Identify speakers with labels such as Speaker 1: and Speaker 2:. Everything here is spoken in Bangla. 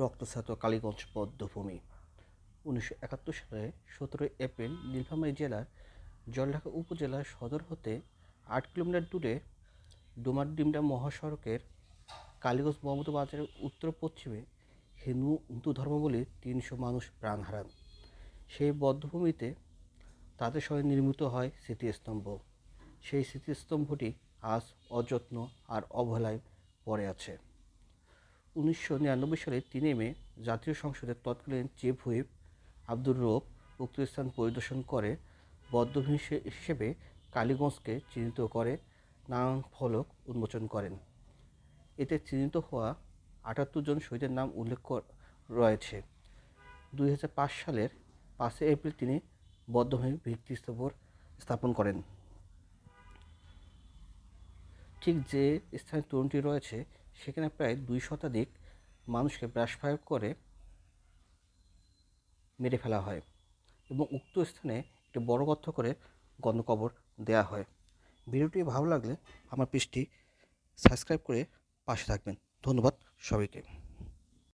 Speaker 1: রক্তস্নাত কালীগঞ্জ বধ্যভূমি উনিশশো একাত্তর সালে সতেরোই এপ্রিল নীলফামারী জেলার জলঢাকা উপজেলার সদর হতে আট কিলোমিটার দূরে ডুমারডিমডা মহাসড়কের কালীগঞ্জ মোহাম্মদ বাজারের উত্তর পশ্চিমে হিন্দু হিন্দু ধর্মাবলম্বী তিনশো মানুষ প্রাণ হারান। সেই বদ্ধভূমিতে তাদের সঙ্গে নির্মিত হয় স্মৃতিস্তম্ভ। সেই স্মৃতিস্তম্ভটি আজ অযত্ন আর অবহেলায় পড়ে আছে। উনিশশো নিরানব্বই সালে তিনে মে জাতীয় সংসদের তৎকালীন চিফ হুইপ আব্দুর রৌফ উক্ত স্থান পরিদর্শন করে, বদ্ধভূমি হিসেবে কালীগঞ্জকে চিহ্নিত করে, নানান ফলক উন্মোচন করেন। এতে চিহ্নিত হওয়া আটাত্তর জন শহীদের নাম উল্লেখ রয়েছে। দুই হাজার পাঁচ সালের পাঁচই এপ্রিল তিনি বদ্ধভূমি ভিত্তি ভিত্তিস্তম্ভ স্থাপন করেন। ঠিক যে স্থানে তরুণটি রয়েছে সেখানে প্রায় দুই শতাধিক মানুষকে ব্রাশফায়ার করে মেরে ফেলা হয় এবং উক্ত স্থানে একটি বড় গর্ত করে গণকবর দেওয়া হয়। ভিডিওটি ভালো লাগলে আমার পৃষ্ঠটি সাবস্ক্রাইব করে পাশে থাকবেন। ধন্যবাদ সবাইকে।